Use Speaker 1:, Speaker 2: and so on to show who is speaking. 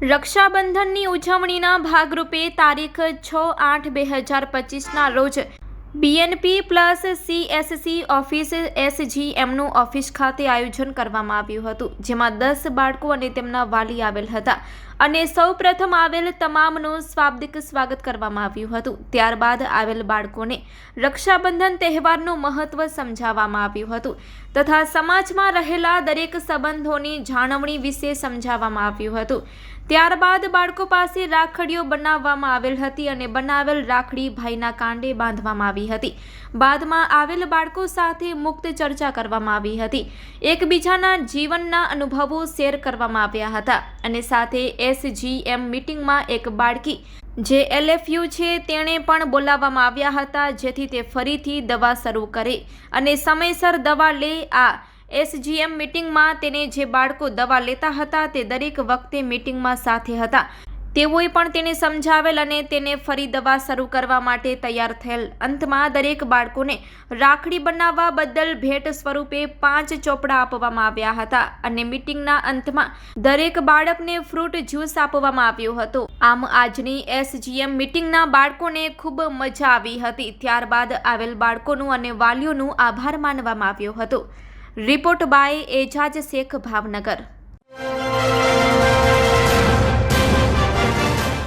Speaker 1: રક્ષાબંધનની ઉજવણીના ભાગરૂપે તારીખ છ આઠ બે હજાર પચીસના રોજ બીએનપી પ્લસ સીએસસી ઓફિસ એસજીએમનું ઓફિસ ખાતે આયોજન કરવામાં આવ્યું હતું, જેમાં દસ બાળકો અને તેમના વાલી આવેલ હતા. અને સૌ પ્રથમ આવેલ તમામનું સ્વાબ્દિક સ્વાગત કરવામાં આવ્યું હતું. ત્યારબાદ આવેલ બાળકોને રક્ષાબંધન તહેવારનું મહત્વ સમજાવવામાં આવ્યું હતું તથા સમાજમાં રહેલા દરેક સંબંધોની જાળવણી વિશે સમજાવવામાં આવ્યું હતું. ત્યારબાદ બાળકો પાસે રાખડીઓ બનાવવામાં આવેલ હતી અને બનાવેલ રાખડી ભાઈના કાંડે બાંધવામાં આવી હતી. બાદમાં આવેલ બાળકો સાથે મુક્ત ચર્ચા કરવામાં આવી હતી. એકબીજાના જીવનના અનુભવો શેર કરવામાં આવ્યા હતા. અને સાથે એસજીએમ મીટિંગમાં એક બાળકી જે એલએફયુ છે તેણે પણ બોલાવવામાં આવ્યા હતા, જેથી તે ફરીથી દવા શરૂ કરે અને સમયસર દવા લે. આ એસજીએમ મીટિંગમાં તેને જે બાળકો દવા લેતા હતા તે દરેક વખતે મીટિંગમાં સાથે હતા. તેઓએ પણ તેને સમજાવેલ અને તેને ફરી દવા શરૂ કરવા માટે તૈયાર થયેલ. અંતમાં દરેક બાળકોને રાખડી બનાવવા બદલ ભેટ સ્વરૂપે પાંચ ચોપડા આપવામાં આવ્યા હતા અને મીટિંગના અંતમાં દરેક બાળકને ફ્રૂટ જ્યુસ આપવામાં આવ્યો હતો. આમ આજની એસજીએમ મીટિંગના બાળકોને ખૂબ મજા આવી હતી. ત્યારબાદ આવેલ બાળકોનું અને વાલીઓનું આભાર માનવામાં આવ્યો હતો. Report by Ejaz Shaikh, Bhavnagar.